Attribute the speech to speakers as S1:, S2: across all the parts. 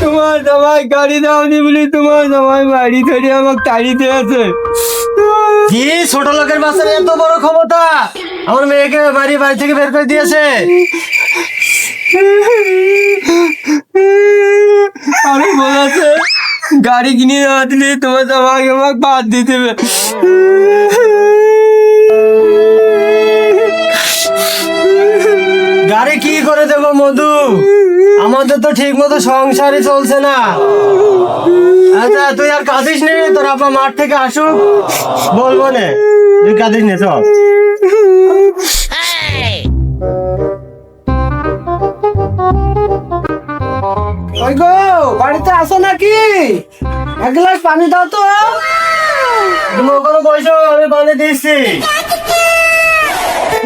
S1: তোমার জামাই গাড়ি দাওনি বলি তোমার জামাই বাড়ি থেকে আমাকে তাড়িতে আছে
S2: কি ছোট লোকের বাচ্চার এত বড় ক্ষমতা? আমার মেয়েকে বাড়ি বাড়ি থেকে বের করে দিয়েছে।
S1: আমি বলেছে গাড়ি কিনে না দিলে তোমার জামাই আমাকে বাদ দিতে হবে।
S2: গাড়ি কি করে দেবো মধু? আমাদের তো ঠিক মতো সংসারই চলছে না। আচ্ছা তুই আর কাঁদিস নে, তোর আপা মাঠ থেকে আসুক। বলব নে। তুই কাঁদিস নে, চল।
S3: ওই গো বাড়িতে আসো নাকি? এক গ্লাস পানি দাও তো।
S2: তুমি ওখানে বসো আমি বানিয়ে দিচ্ছি।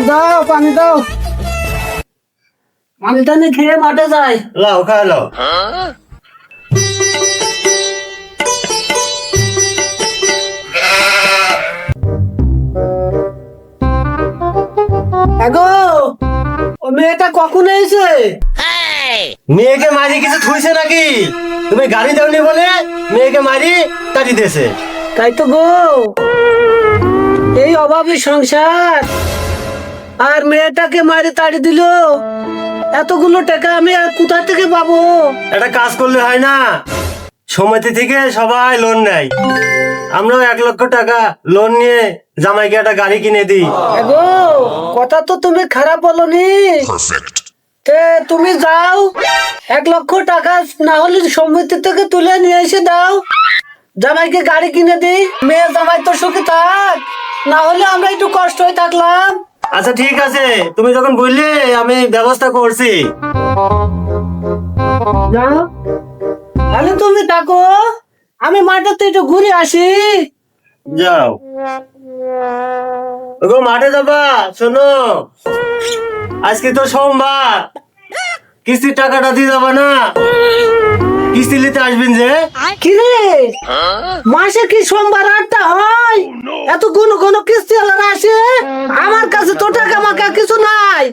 S3: দাও পানি দাও। পানি টানি খেয়ে মাঠে যাই।
S2: লাও খালো
S3: এগো ও মেয়েটা কখন এসে
S2: মেয়েকে মারি কিছু থুইছে নাকি? তুমি গাড়ি দেওনি বলে মেয়েকে মারি তাড়ি দিয়েছে।
S3: তাই তো গো। এই অভাবী সংসার। আর মেয়েটাকে মারি তাড়ি দিল। এতগুলো টাকা আমি আর কোথা থেকে পাবো?
S2: একটা কাজ করলে হয় না। সমিতি থেকে সবাই লোন নেয়। আমরাও এক লক্ষ টাকা লোন নিয়ে জামাইকে একটা গাড়ি কিনে দিই।
S3: কথা তো তুমি খারাপ বলনি তে তুমি যাও। এক লক্ষ টাকা না হলে সমিতি থেকে তুলে নিয়ে এসে দাও। জামাইকে গাড়ি কিনে দি। মেয়ে জামাই তো সুখী থাক। না হলে আমরা একটু কষ্ট হয়ে থাকলাম।
S2: আচ্ছা ঠিক আছে। তুমি যখন বললে আমি ব্যবস্থা করছি।
S3: তাহলে তুমি থাকো। আমি মাঠেতে একটু ঘুরে আসি।
S2: যাও। মাঠে যাবা? শোনো। আজকে তো সোমবার। কিস্তির টাকাটা দিয়ে যাবা না? কিস্তি নিতে আসবেন যে?
S3: কি রে? মাসে কি সোমবার আটটা হয়? এত গুনো গুনো কিস্তি আলাদা আসে? আমার কাছে তো টাকা মাকা কিছু নাই।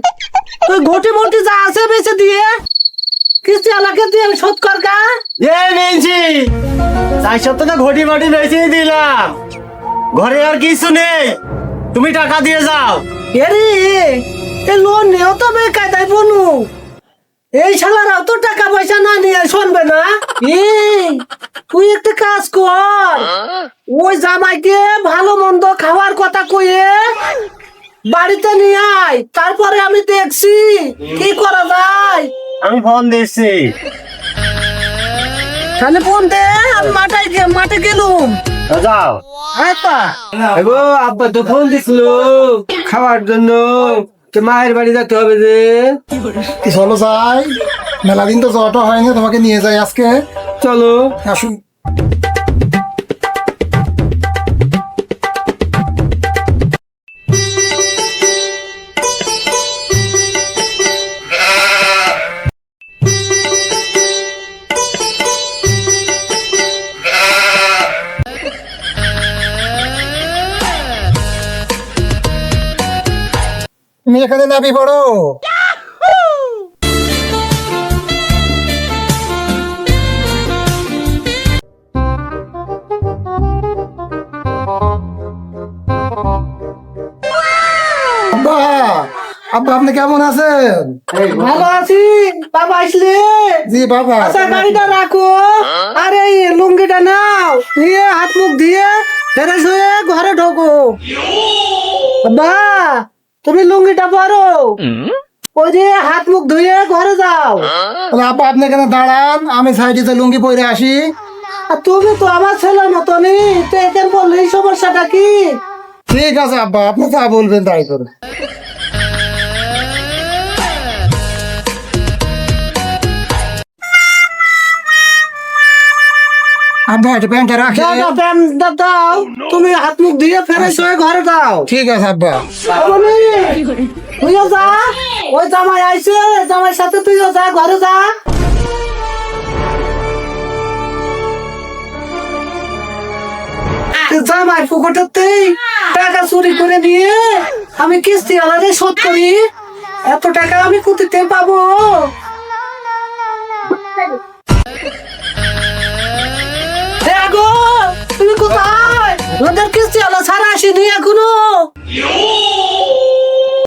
S3: তুই ঘটি মটি যা আছে বেঁচে দিয়ে। কিস্তি আলাকে দিয়ে শোধ কর গা।
S2: এ নিয়েছি। চার সপ্তাহে ঘটি বাটি বেঁচে দিলাম। ঘরে আর কিছু নেই। তুমি টাকা দিয়ে যাও।
S3: এরে এ লোন নিয়েও তো বেকায়দায় বনু। এই শালারাও তো টাকা পয়সা না নিয়ে শুনবে না? এই তুই একটা কাজ কর। ওই জামাইকে ভালো মন্দ খাওয়ার কথা কয়ে বাড়িতে নিয়ে আয় তারপরে আমি দেখছি কি করা যায়।
S2: আমি ফোন দিচ্ছি।
S3: তাহলে ফোন দে আমি মাঠে গে- মাঠে গেলুম।
S2: যাও।
S1: এগো আব্বা তো ফোন দিছিল। খাওয়ার জন্য। তো মায়ের বাড়ি যেতে হবে যে।
S4: কি চলো যাই? মেলা দিন তো যাওয়াটা হয়নি তোমাকে নিয়ে যাই আজকে।
S1: চলো।
S4: আসুন। এখানে নাবি পড়ো। আব্বা আব্বা আপনি কেমন আছেন?
S3: ভালো। আছি। বাবা আসলে?
S4: জি বাবা।
S3: আচ্ছা গাড়িটা রাখো। আরে এই লুঙ্গিটা নাও। নিয়ে হাত মুখ দিয়ে ফ্রেশ হয়ে ঘরে ঢোকো। বা তুমি লুঙ্গিটা পরো। ওই যে হাত মুখ ধুয়ে ঘরে যাও।
S4: আপা আপনি কেন দাঁড়ান আমি সাইডে লুঙ্গি পরে আসি।
S3: আর তুমি তো আমার ছেলে মতনই তো এখানে বললে এই সমস্যাটা কি?
S4: ঠিক আছে আব্বা আপনি যা বলবেন তাই করে আব্বা এটা প্যান্টটা রাখে।
S3: দাও দাও। দাও, দাও তুমি হাত মুখ ধুয়ে ফ্রেশ হয়ে ঘরে যাও
S4: ঠিক আছে আব্বা।
S3: তুইও যা। ওই জামাই আইছে জামাই সাথে তুইও যা ঘরে যা। জামাই পুকুরটাতেই টাকা চুরি করে নিয়ে আমি কিস্তি আলাদা শোধ করি। এত টাকা আমি কোথেকে পাবো? ওদের কিস্তি আলা ছাড়া আসেনি এখনও।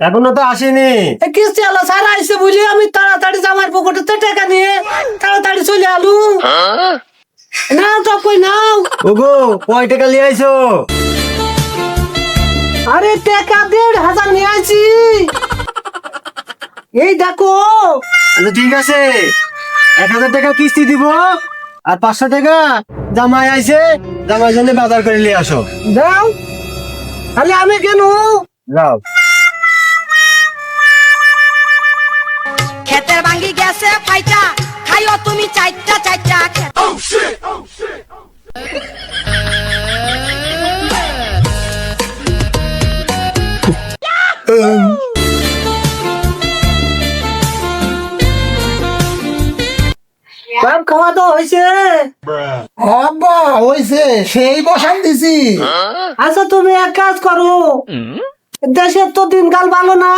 S2: এখনও তো আসেনি।
S3: কিস্তি আলা ছাড়া আইসে বুঝি আমি তাড়াতাড়ি জামাই পুকুরটাতে টাকা নিয়ে তাড়াতাড়ি চলে আলু। না তো কই নাও।
S2: ওগো কয় টাকা নিয়ে আইছো?
S3: আরে টাকা দেড় হাজার নিয়ে আইছি। এই দেখো।
S2: আচ্ছা ঠিক আছে। এক হাজার টাকা কিস্তি দিব আর পাঁচশো টাকা জামাই আইছে জামাই জন্য বাজার করে নিয়ে আসো।
S3: দাও তাহলে আমি কেন?
S2: যাও।
S5: ক্ষেতের ভাঙ্গি গেছে ফাইটা খাইও তুমি চাইটা চাইটা
S3: খাওয়া তো হয়েছে?
S4: আব্বা হইছে সেই বসান দিছি।
S3: আচ্ছা তুমি এক কাজ করো। দেশের তো দিনকাল ভালো না।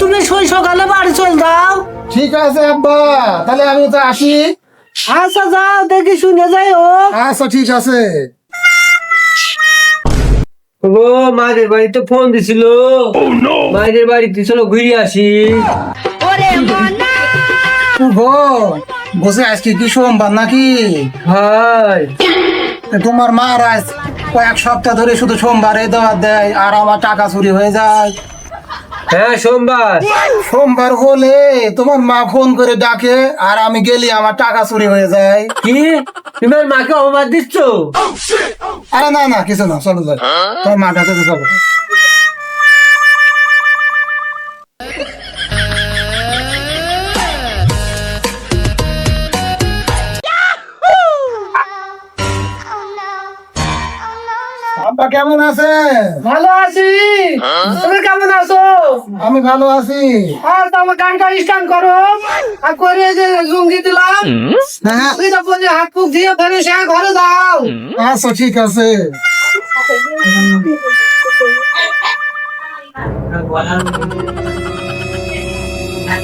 S3: তুমি সই সকালে বাড়ি চল যাও
S4: ঠিক আছে আব্বা। তাহলে আমি তো আসি।
S3: আচ্ছা যাও দেখি শুনে যাই ও।
S4: আচ্ছা ঠিক আছে।
S1: ও মায়ের বাড়িতে ফোন দিছিল। মায়ের বাড়িতে চলো ঘুরে আসি।
S5: ওরে মনা।
S4: বসে আজকে কি সোমবার নাকি? তোমার মা আজ কয়েক সপ্তাহ ধরে শুধু সোমবারে দেওয়া দেয় আর আমার টাকা চুরি হয়ে যায়।
S1: হ্যাঁ সোমবার।
S4: সোমবার হলে তোমার মা ফোন করে ডাকে আর আমি গেলি আমার টাকা চুরি হয়ে যায়।
S1: কি? তোমার মাকে অবাদ দিচ্ছ?
S4: আরে না না কিছু না চলো যাই। তোমার মা চলো কেমন আছে
S3: ভালো আছি। তুমি কেমন আছো?
S4: আমি ভালো আছি।
S3: আর তোমার গানটা স্টান করো। আর করে যে লুঙ্গি দিলাম।
S4: হ্যাঁ।
S3: এটা বলে হাত মুখ দিয়ে ফেলে সে ঘরে দাও।
S4: আচ্ছা ঠিক আছে।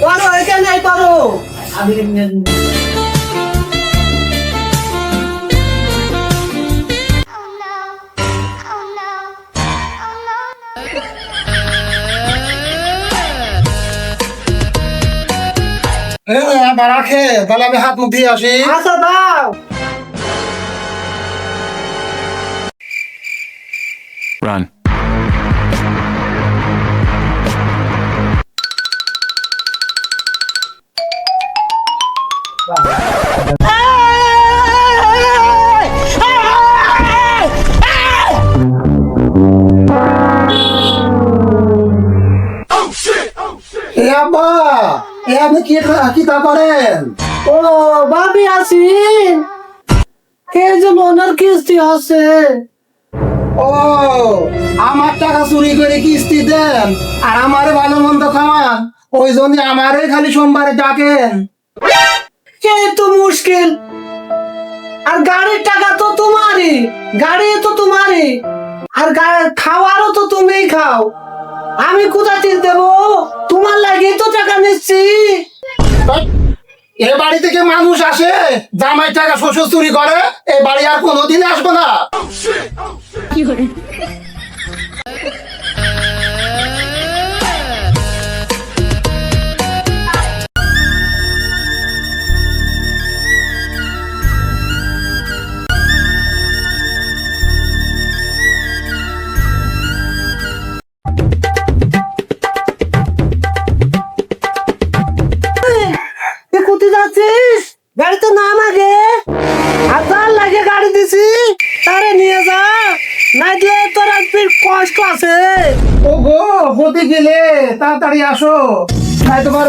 S3: করো এখানে করো।
S4: হ্যাঁ আবার রাখে তাহলে আমি হাত মুখ দিয়ে আসি।
S3: আচ্ছা দাও।
S4: এ আপনি কি কি তা করেন?
S3: ও, ভাবি আছেন? কে যে মনের কিস্তি আছে?
S4: ও, আমার টাকা চুরি করে কিস্তি দেন আর আমারে ভালো মন্দ খাওয়ান, ওই জন্য আমারে খালি সোমবারে ডাকেন।
S3: এই তো মুশকিল? আর গাড়ির টাকা তো তোমারই, গাড়ি তো তোমারই, আর খাওয়ারও তো তুমিই খাও। আমি কোথা থেকে দেব? তোমার লাগে তো টাকা নিচ্ছি।
S4: এ বাড়ি থেকে মানুষ আসে জামাই টাকা শ্বশুর চুরি করে এ বাড়ি আর কোনোদিন আসব না।
S3: এ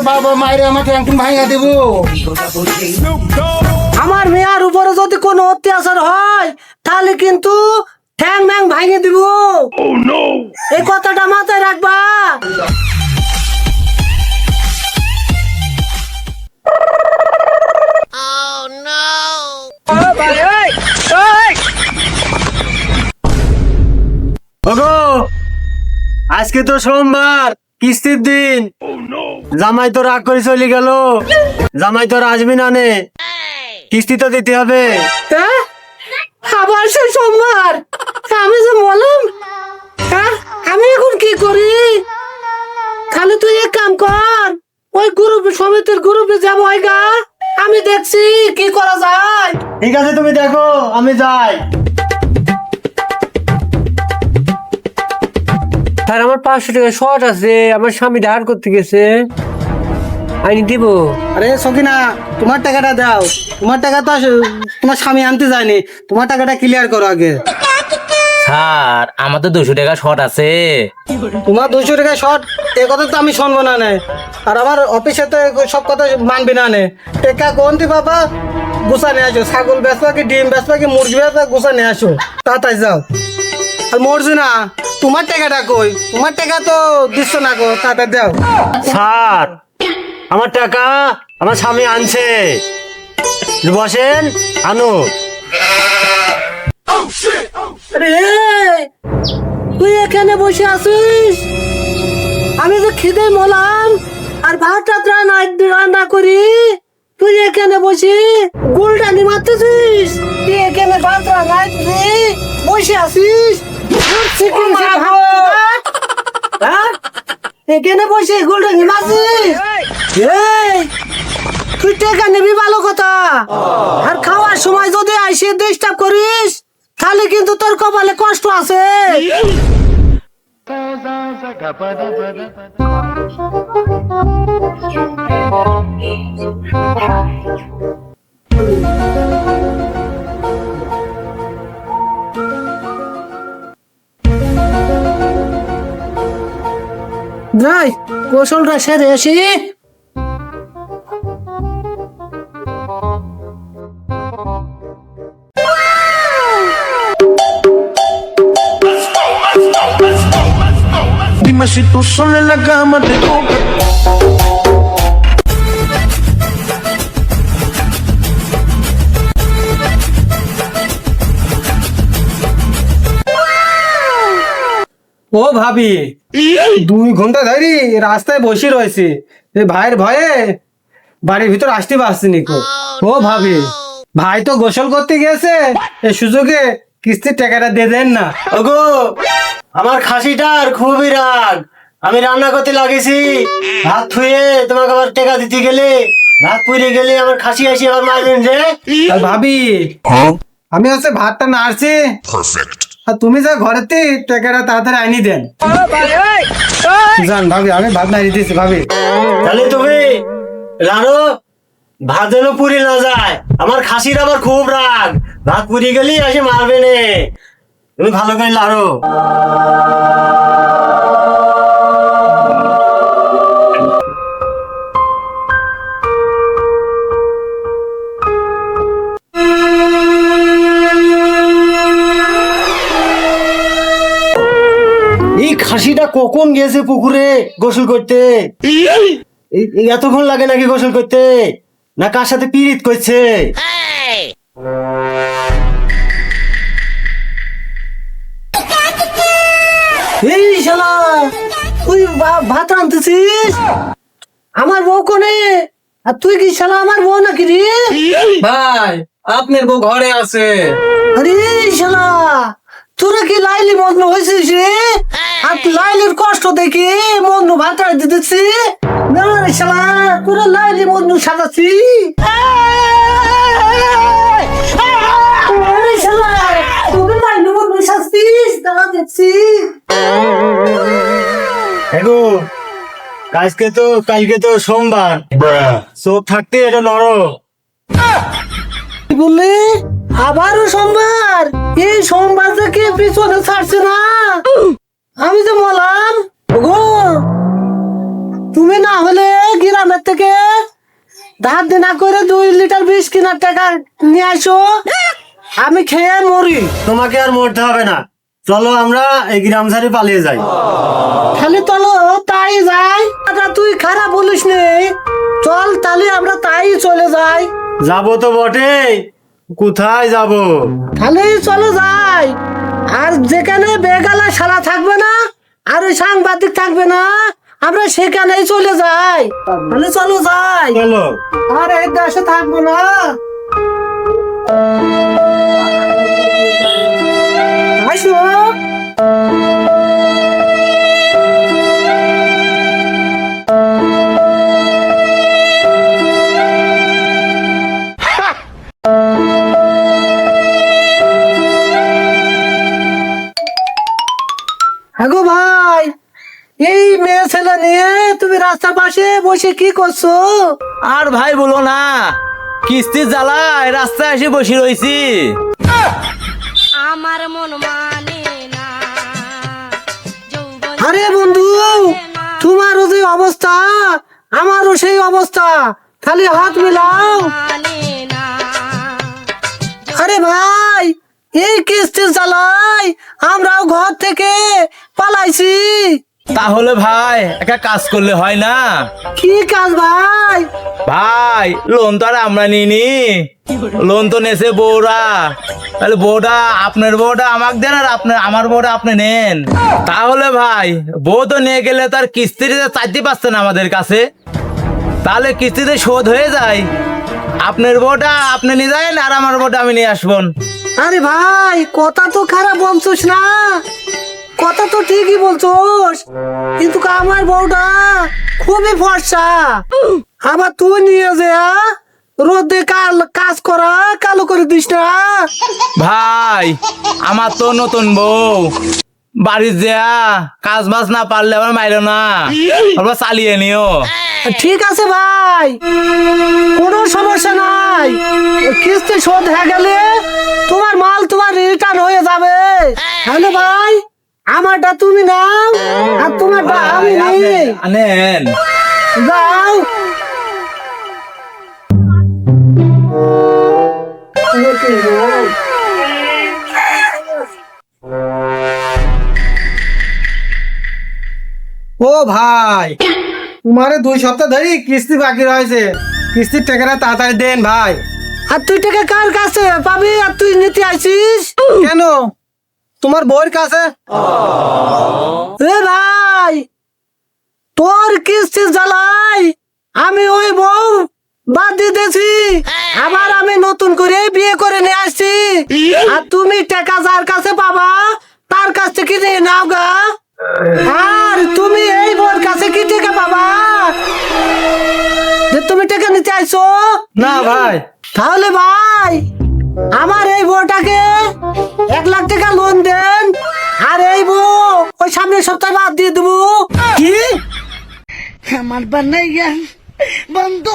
S4: বাবা মায়ের আমাকে একদম ভাঙিয়ে দেবো।
S3: আমার মেয়ার উপরে যদি কোনো অত্যাচার হয় তাহলে কিন্তু ঠ্যাং ম্যাং ভাঙে দিব। এই কথাটা মাথায় রাখবা।
S2: আজকে তো সোমবার। কিস্তির দিন। জামাই তো রাগ করে চলে গেল। জামাই তো আসবি না নে। কিস্তি তো দিতে হবে।
S3: হ্যাঁ আবার সে সোমবার। আমি যে বললাম হ্যাঁ আমি এখন কি করি? খালি তুই এক কাম কর ওই গ্রুপ সমিতির গ্রুপে যাব গা। আমি দেখছি কি করা যায়।
S2: ঠিক আছে তুমি দেখো আমি যাই।
S1: স্যার আমার পাঁচশো টাকা শর্ট আছে আমার স্বামী ধার করতে গেছে। আইনি দিব।
S6: আরে সকিনা তোমার টাকাটা দাও। তোমার টাকা তো আস- তোমার স্বামী আনতে যায়নি। তোমার টাকাটা ক্লিয়ার করো আগে।
S7: স্যার আমার তো দুশো টাকা শর্ট আছে।
S6: তোমার দুশো টাকা শর্ট এ কথা তো আমি শুনব না নে। আর আমার অফিসে তো সব কথা মানবি না নে। টেকা কোন দি বাবা? গুছা নিয়ে আসো। ছাগল বেচবা কি ডিম বেচবা কি মুরগি বেচবা গুছা নিয়ে আসো। তাড়াতাড়ি যাও। আর মরছি না তোমার টাকাটা কই? তোমার টাকা তো দিচ্ছ না গো তাড়াতাড়ি দাও।
S2: স্যার আমার টাকা আমার স্বামী আনছে। বসেন আনো।
S3: রে তুই এখানে বসে আছিস? আমি তো খিদে মলাম আর ভাত টাত রান্না রান্না করি। তুই এখানে বসে গোলটানি মারতেছিস? তুই এখানে ভাত রান্না বসে আছিস? হ্যাঁ? এখানে বসে গোলটানি মারছিস? এই তুই টাকা নিবি ভালো কথা। আর খাওয়ার সময় যদি আইসে ডিস্টার্ব করিস তাহলে কিন্তু তোর কপালে কষ্ট আছে। যাই গোসলটা সেরে আসি
S8: Dime si tú sola en la cama te toca.
S6: ও ভাবি দুই ঘণ্টা ধরি রাস্তায় বসে রয়েছে। এ ভাইয়ের ভয়ে বাড়ির ভিতর আসতে পারছি নিকো ও ভাবি ভাই তো গোসল করতে গেছে এই সুযোগে কিস্তির টাকাটা দিয়ে দেন না।
S2: ওগো আমার খাসিটার খুবই রাগ। আমি রান্না করতে লাগেছি ভাত থুয়ে তোমাকে আবার টাকা দিতে গেলে ভাত পুড়ে গেলে আমার খাসি আসি আবার মারবেন যে।
S6: ভাবি আমি হচ্ছে ভাতটা নাড়ছি। আর তুমি যা ঘরেতে টাকাটা তাড়াতাড়ি আনি দেন। জান, ভাবি, আমি ভাত না দিতেছি, ভাবি।
S2: তাহলে তুমি রানো ভাত যেন পুরি না যায়। আমার খাসির আবার খুব রাগ। ভাত পুরি গেলি আসে মারবে নে। তুমি ভালো করে লাড়ো। খাসিটা কখন গেছে পুকুরে গোসল করতে? এতক্ষণ লাগে নাকি গোসল করতে? না কার সাথে পীড়িত করছে?
S3: এই শালা তুই ভাত রাঁধতেছিস? আমার বউ কোনে? আর তুই কি শালা আমার বউ নাকি রে?
S6: ভাই আপনার বউ ঘরে আছে।
S3: আরে শালা তোরা কি লাইলি মগ্ন হয়েছিস রে? আর লাইলির কষ্ট দেখে মগ্ন ভাত দিচ্ছি? না রে শালা তোরা লাইলি মগ্ন সাজাচ্ছি। দাঁড়া
S2: আজকে তো কালকে তো সোমবার। চোখ থাকতে এটা নরো
S3: কি বললি? আবারও সোমবার? এই সোমবার থেকে পিছনে ছাড়ছে না? আমি তো বললাম গো তুমি না হলে গ্রামের থেকে ধার দিনা করে দুই লিটার বিশ কেনার টাকা নিয়ে আসো। আমি খেয়ে মরি।
S2: তোমাকে আর মরতে হবে না। চলো আমরা এই গ্রাম ছাড়ি পালিয়ে যাই।
S3: খালি চলো তাই যাই। তুই খারাপ বলিস নে। চল তাহলে আমরা তাই চলে যাই।
S2: যাব তো বটে কোথায় যাব?
S3: তাহলে চলো যাই। আর যেখানে বেগালা সারা থাকবে না আর ওই সাংবাদিক থাকবে না আমরা সেখানেই চলে যাই। তাহলে চলো যাই।
S2: চলো।
S3: আর এই দেশে থাকব না। আসো। তুমি রাস্তার পাশে বসে কি করছ?
S7: আর ভাই বলো না কিস্তির জ্বালায় রাস্তায় এসে বসে রয়েছি
S5: আমার মন মানে না
S3: আরে বন্ধু তোমারও যে অবস্থা আমারও সেই অবস্থা। খালি হাত মিলাও।
S5: মানে
S3: আরে ভাই এই কিস্তি চালাই আমরাও ঘর থেকে পালাইছি।
S7: তাহলে ভাই একটা কাজ করলে হয় না?
S3: কি কাজ ভাই?
S7: ভাই লোন তো আর আমরা নিইনি। লোন তো নেছে বউরা। তাহলে বউটা আপনার বউটা আমাকে দেন আর আপনার আমার বউটা আপনি নেন। তাহলে ভাই বউ তো নিয়ে গেলে তার কিস্তিতে চাইতে পারছেন আমাদের কাছে। তাহলে কিস্তিতে শোধ হয়ে যায়। আপনার বউটা আপনি নিয়ে যান আর আমার বউটা আমি নিয়ে আসবন
S3: আরে ভাই কথা তো খারাপ বলছোস না। কথা তো ঠিকই বলছোস। কিন্তু আমার বউটা খুবই ফর্সা। আবার তুই নিয়ে যে রোদে কাল কাজ করা কালো করে দিস না।
S7: ভাই আমার তো নতুন বউ। বাড়ির যা কাজ বাজ না পারলে আবার মাইলো না। আবার চালিয়ে নিও।
S3: ঠিক আছে ভাই। কোনো সমস্যা নাই। কিস্তি শোধ হয়ে গেলে তোমার মাল তোমার রিটার্ন হয়ে যাবে। হ্যালো ভাই। আমারটা তুমি নাও আর তোমারটা আমি নিই।
S7: আনেন।
S3: যাও।
S1: ও ভাই তোমারে দুই সপ্তাহ ধরে কিস্তি বাকি রয়েছে। কিস্তির টাকাটা তাড়াতাড়ি দেন ভাই।
S3: আর তুই টাকা কার কাছে? পাবি? আর তুই নিতে আসিস?
S1: কেন? তোমার বউয়ের কাছে?
S3: এ ভাই তোর কিস্তি জ্বালাই আমি ওই বউ বাদ দিতেছি। দিয়েছি আবার আমি নতুন করে বিয়ে করে নিয়ে আসছি। আর তুমি টাকা যার কাছে পাবা তার কাছ থেকে নিয়ে নাও গা। আর তুমি এই বউর কাছে কি টাকা পাবা? যে তুমি টাকা নিতে আইছো?
S1: না ভাই।
S3: তাহলে ভাই আমার এই বউটাকে এক লাখ টাকা লোন দেন। আর এই বউ ওই সামনের সপ্তাহে বাদ দিয়ে দেবো। কি?
S9: আমার বানাইয়া বন্ধ